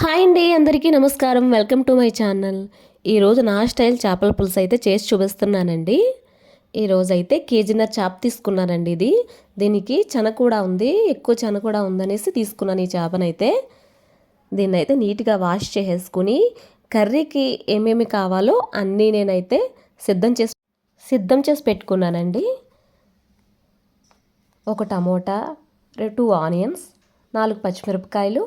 Hi అండి అందరికీ నమస్కారం. Welcome to my channel. ఈరోజు నా స్టైల్ చేపల పులుసు అయితే చేసి చూపిస్తున్నానండి. ఈరోజు అయితే కేజీన్నర చేప తీసుకున్నానండి ఇది. దీనికి చెన కూడా ఉంది ఎక్కువ చెన కూడా ఉందనేసి తీసుకున్నాను ఈ చేపనైతే. దీన్ని అయితే నీట్గా వాష్ చేసేసుకుని కర్రీకి ఏమేమి కావాలో అన్నీ నేనైతే సిద్ధం చేసి సిద్ధం చేసి పెట్టుకున్నానండి. ఒక టమోటా టూ ఆనియన్స్ నాలుగు పచ్చిమిరపకాయలు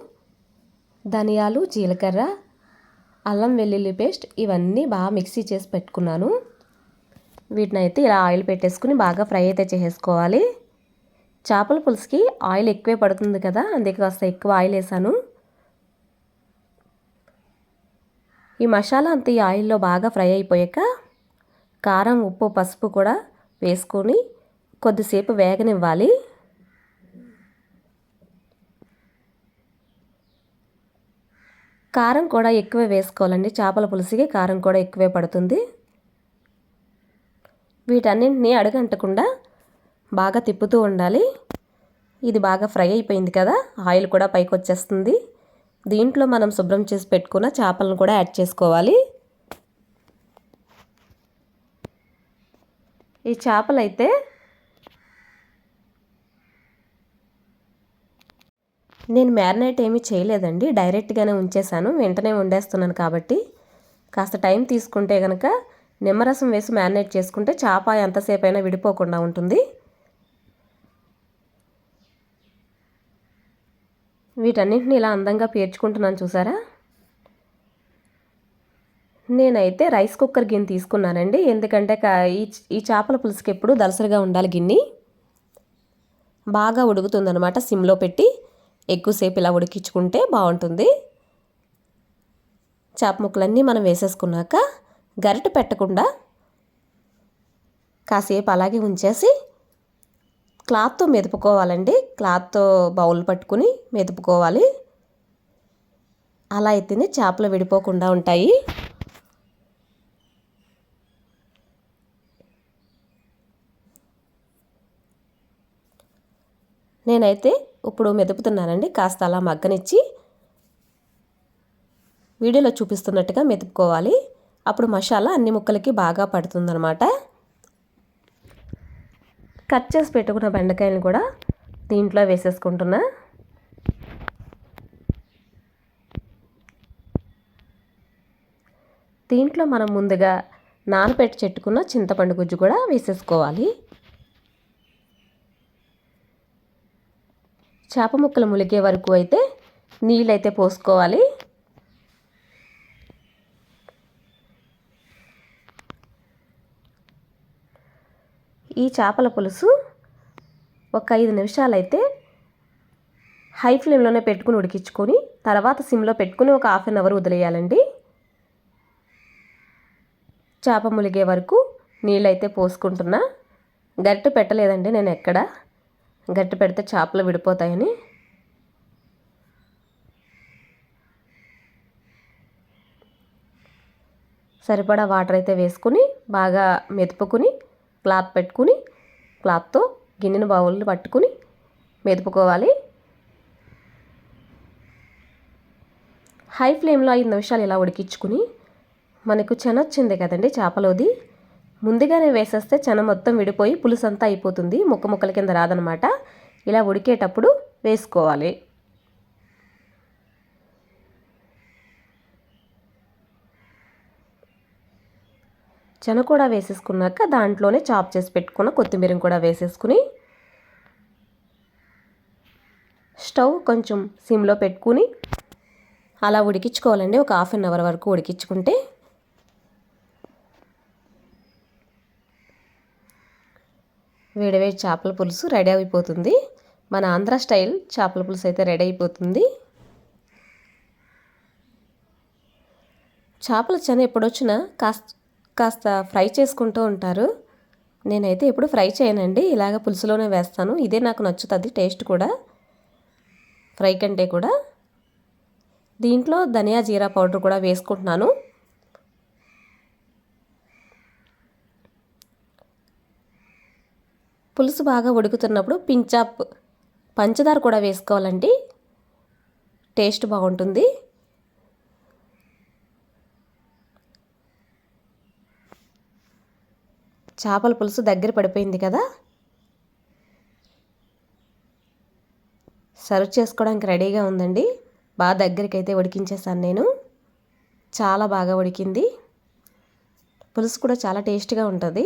ధనియాలు జీలకర్ర అల్లం వెల్లుల్లి పేస్ట్ ఇవన్నీ బాగా మిక్సీ చేసి పెట్టుకున్నాను. వీటిని అయితే ఇలా ఆయిల్ పెట్టేసుకుని బాగా ఫ్రై అయితే చేసేసుకోవాలి. చేపల పులుసుకి ఆయిల్ ఎక్కువే పడుతుంది కదా అందుకే కాస్త ఎక్కువ ఆయిల్ వేసాను. ఈ మసాలా అంత ఈ ఆయిల్లో బాగా ఫ్రై అయిపోయాక కారం ఉప్పు పసుపు కూడా వేసుకొని కొద్దిసేపు వేగనివ్వాలి. కారం కూడా ఎక్కువే వేసుకోవాలండి. చేపల పులుసుకి కారం కూడా ఎక్కువే పడుతుంది. వీటన్నింటినీ అడగంటకుండా బాగా తిప్పుతూ ఉండాలి. ఇది బాగా ఫ్రై అయిపోయింది కదా ఆయిల్ కూడా పైకి వచ్చేస్తుంది. దీంట్లో మనం శుభ్రం చేసి పెట్టుకున్న చేపలను కూడా యాడ్ చేసుకోవాలి. ఈ చేపలు అయితే నేను మ్యారినేట్ ఏమీ చేయలేదండి. డైరెక్ట్గానే ఉంచేసాను వెంటనే వండేస్తున్నాను కాబట్టి. కాస్త టైం తీసుకుంటే కనుక నిమ్మరసం వేసి మ్యారినేట్ చేసుకుంటే చేప ఎంతసేపు అయినా విడిపోకుండా ఉంటుంది. వీటన్నింటిని ఇలా అందంగా పేర్చుకుంటున్నాను చూసారా? నేనైతే రైస్ కుక్కర్ గిన్నె తీసుకున్నానండి. ఎందుకంటే ఈ ఈ చేపల పులుసుకి ఎప్పుడు దలసరిగా ఉండాలి గిన్నె. బాగా ఉడుకుతుందనమాట సిమ్లో పెట్టి. ఎక్కువసేపు ఇలా ఉడికించుకుంటే బాగుంటుంది. చేప ముక్కలన్నీ మనం వేసేసుకున్నాక గరిట పెట్టకుండా కాసేపు అలాగే ఉంచేసి క్లాత్తో మెదుపుకోవాలండి. క్లాత్తో బౌల్ పట్టుకుని మెదుపుకోవాలి. అలా అయితేనే చేపలు విడిపోకుండా ఉంటాయి. నేనైతే ఇప్పుడు మెదుపుతున్నానండి. కాస్త అలా మగ్గనిచ్చి వీడియోలో చూపిస్తున్నట్టుగా మెదుపుకోవాలి. అప్పుడు మసాలా అన్ని ముక్కలకి బాగా పడుతుందనమాట కట్ చేసి పెట్టుకున్న బెండకాయలను కూడా దీంట్లో వేసేసుకుంటున్నా. దీంట్లో మనం ముందుగా నానపెట్టి చెట్టుకున్న చింతపండు గుజ్జు కూడా వేసేసుకోవాలి. చేప ముక్కలు ములిగే వరకు అయితే నీళ్ళైతే పోసుకోవాలి. ఈ చేపల పులుసు ఒక ఐదు నిమిషాలు అయితే హై ఫ్లేమ్లోనే పెట్టుకుని ఉడికించుకొని తర్వాత సిమ్లో పెట్టుకుని ఒక హాఫ్ అన్ అవర్ వదిలేయాలండి. చేప ములిగే వరకు నీళ్ళైతే పోసుకుంటున్నా. గట్టి పెట్టలేదండి నేను ఎక్కడ. గట్టి పెడితే చేపలు విడిపోతాయని. సరిపడా వాటర్ అయితే వేసుకుని బాగా మెదుపుకుని క్లాత్ పెట్టుకుని క్లాత్తో గిన్నెను బౌల్ని పట్టుకుని మెదుపుకోవాలి హై ఫ్లేమ్లో ఐదు నిమిషాలు ఇలా ఉడికించుకుని మనకు చెనొచ్చింది కదండి చేపలోది. ముందుగానే వేసేస్తే చెన మొత్తం విడిపోయి పులుసంతా అయిపోతుంది. ముక్క ముక్కల కింద రాదనమాట ఇలా ఉడికేటప్పుడు వేసుకోవాలి. చెన కూడా వేసేసుకున్నాక దాంట్లోనే చాప్ చేసి పెట్టుకున్న కొత్తిమీర కూడా వేసేసుకుని స్టవ్ కొంచెం సిమ్లో పెట్టుకుని అలా ఉడికించుకోవాలండి. ఒక హాఫ్ అన్ అవర్ వరకు ఉడికించుకుంటే వేడివేడి చేపల పులుసు రెడీ అయిపోతుంది. మన ఆంధ్ర స్టైల్ చేపల పులుసు అయితే రెడీ అయిపోతుంది. చేపల చెన ఎప్పుడొచ్చినా కాస్త కాస్త ఫ్రై చేసుకుంటూ ఉంటారు. నేనైతే ఎప్పుడు ఫ్రై చేయనండి. ఇలాగ పులుసులోనే వేస్తాను. ఇదే నాకు నచ్చుతుంది టేస్ట్ కూడా. ఫ్రై కంటే కూడా. దీంట్లో ధనియా జీరా పౌడర్ కూడా వేసుకుంటున్నాను. పులుసు బాగా ఉడుకుతున్నప్పుడు పింఛాప్ పంచదార కూడా వేసుకోవాలండి. టేస్ట్ బాగుంటుంది. చేపల పులుసు దగ్గర పడిపోయింది కదా. సర్వ్ చేసుకోవడానికి రెడీగా ఉందండి. బాగా దగ్గరికి అయితే ఉడికించేసాను నేను. చాలా బాగా ఉడికింది. పులుసు కూడా చాలా టేస్ట్గా ఉంటుంది.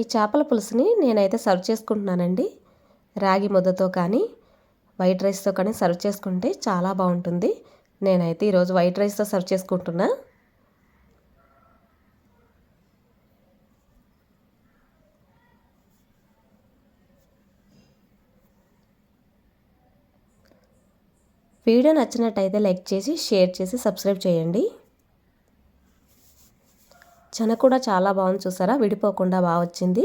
ఈ చేపల పులుసుని నేనైతే సర్వ్ చేసుకుంటున్నానండి. రాగి ముద్దతో కానీ వైట్ రైస్తో కానీ సర్వ్ చేసుకుంటే చాలా బాగుంటుంది. నేనైతే ఈరోజు వైట్ రైస్తో సర్వ్ చేసుకుంటున్నా. వీడియో నచ్చినట్టయితే లైక్ చేసి షేర్ చేసి సబ్స్క్రైబ్ చేయండి. చెన కూడా చాలా బాగుంది చూసారా? విడిపోకుండా బాగా వచ్చింది.